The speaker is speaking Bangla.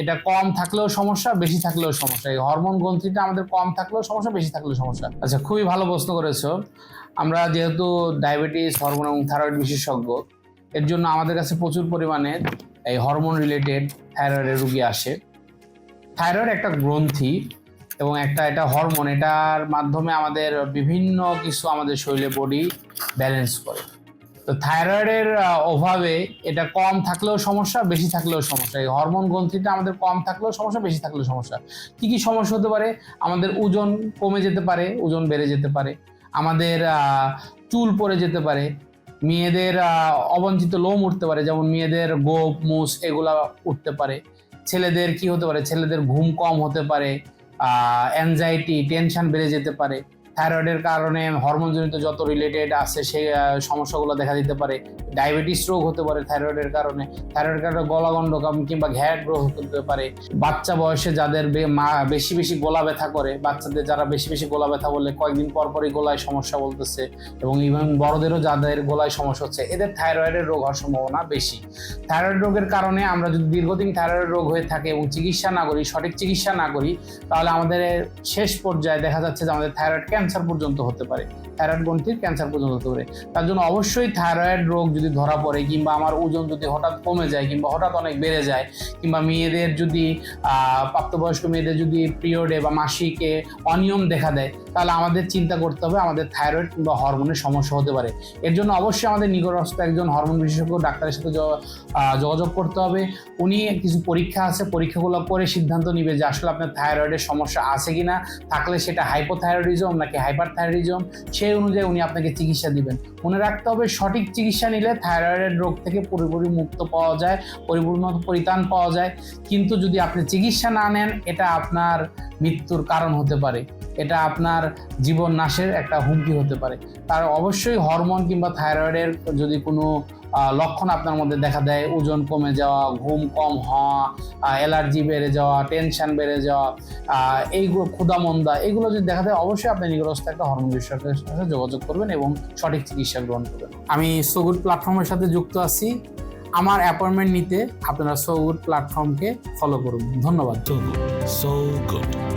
এটা কম থাকলেও সমস্যা, বেশি থাকলেও সমস্যা। এই হরমোন গ্রন্থিটা আমাদের কম থাকলেও সমস্যা, বেশি থাকলেও সমস্যা। আচ্ছা খুবই ভালো প্রশ্ন করেছ। আমরা যেহেতু ডায়াবেটিস হরমোন এবং থাইরয়েড বিশেষজ্ঞ, এর জন্য আমাদের কাছে প্রচুর পরিমাণে এই হরমোন রিলেটেড থাইরয়েডের রুগী আসে। থাইরয়েড একটা গ্রন্থি এবং একটা এটা হরমোন এটার মাধ্যমে আমাদের বিভিন্ন কিছু আমাদের শরীরে বডি ব্যালেন্স করে। তো থাইরয়েডের অভাবে এটা কম থাকলেও সমস্যা, বেশি থাকলেও সমস্যা। এই হরমোন গ্রন্থিটা আমাদের কম থাকলেও সমস্যা, বেশি থাকলেও সমস্যা। কি কি সমস্যা হতে পারে? আমাদের ওজন কমে যেতে পারে, ওজন বেড়ে যেতে পারে। আমাদের চুল পড়ে যেতে পারে। মেয়েদের অবঞ্চিত লোম উঠতে পারে, যেমন মেয়েদের গোপ, মুস এগুলা উঠতে পারে। ছেলেদের কি হতে পারে? ছেলেদের ঘুম কম হতে পারে অ্যাংজাইটি টেনশন বেড়ে যেতে পারে। থাইরয়েডের কারণে হরমোনজনিত যত রিলেটেড আছে সে সমস্যাগুলো দেখা দিতে পারে। ডায়াবেটিস রোগ হতে পারে থাইরয়েডের কারণে। থাইরয়েডের কারণে গলাগণ্ড কিংবা ঘ্যাট রোগ হতে পারে। বাচ্চা বয়সে যাদের মা- বেশি বেশি গলা ব্যথা করে, বাচ্চাদের যারা বেশি বেশি গলা ব্যথা বলে কয়েকদিন পর পরই গোলায় সমস্যা বলতেছে এবং ইভেন বড়দেরও যাদের গলায় সমস্যা হচ্ছে, এদের থাইরয়েডের রোগ হওয়ার সম্ভাবনা বেশি। থাইরয়েড রোগের কারণে আমরা যদি দীর্ঘদিন থাইরয়েড রোগ হয়ে থাকে এবং চিকিৎসা না করি, সঠিক চিকিৎসা না করি, তাহলে আমাদের শেষ পর্যায়ে দেখা যাচ্ছে যে আমাদের থাইরয়েড ক্যান্সার পর্যন্ত হতে পারে। থাইরয়েড গ্রন্থির ক্যান্সার পর্যন্ত হতে পারে। তার জন্য অবশ্যই থাইরয়েড রোগ যদি ধরা পড়ে কিংবা আমার ওজন যদি হঠাৎ কমে যায় কিংবা হঠাৎ অনেক বেড়ে যায় কিংবা মেয়েদের যদি প্রাপ্তবয়স্ক মেয়েদের যদি পিরিয়ডে বা মাসিকে অনিয়ম দেখা দেয়, তাহলে আমাদের চিন্তা করতে হবে আমাদের থাইরয়েড কিংবা হরমোনের সমস্যা হতে পারে। এর জন্য অবশ্যই আমাদের নিকটস্থ একজন হরমোন বিশেষজ্ঞ ডাক্তারের সাথে যোগাযোগ করতে হবে। উনি কিছু পরীক্ষা আছে পরীক্ষাগুলো করে সিদ্ধান্ত নিবে যে আসলে আপনার থাইরয়েডের সমস্যা আছে কিনা। থাকলে সেটা হাইপোথাইরয়েডিজম নাকি হাইপার থাইরয়েডিজম সেই অনুযায়ী উনি আপনাকে চিকিৎসা দিবেন। মনে রাখতে হবে, সঠিক চিকিৎসা নিলে থাইরয়েডের রোগ থেকে পুরোপুরি মুক্ত পাওয়া যায়, পরিপূর্ণ পরিত্রাণ পাওয়া যায়। কিন্তু যদি আপনি চিকিৎসা না নেন, এটা আপনার মৃত্যুর কারণ হতে পারে। এটা আপনার জীবন নাশের একটা হুমকি হতে পারে। তার অবশ্যই হরমোন কিংবা থাইরয়েডের যদি কোনো লক্ষণ আপনার মধ্যে দেখা দেয়। ওজন কমে যাওয়া, ঘুম কম হওয়া অ্যালার্জি বেড়ে যাওয়া, টেনশন বেড়ে যাওয়া এইগুলো ক্ষুদামন্দা এগুলো যদি দেখা দেয়, অবশ্যই আপনি নিকটস্থ একটা হরমোন বিশেষজ্ঞের সাথে যোগাযোগ করবেন এবং সঠিক চিকিৎসা গ্রহণ করবেন। আমি সোগুড প্ল্যাটফর্মের সাথে যুক্ত আছি। আমার অ্যাপয়েন্টমেন্ট নিতে আপনারা সোগুড প্ল্যাটফর্মকে ফলো করুন। ধন্যবাদ। Good.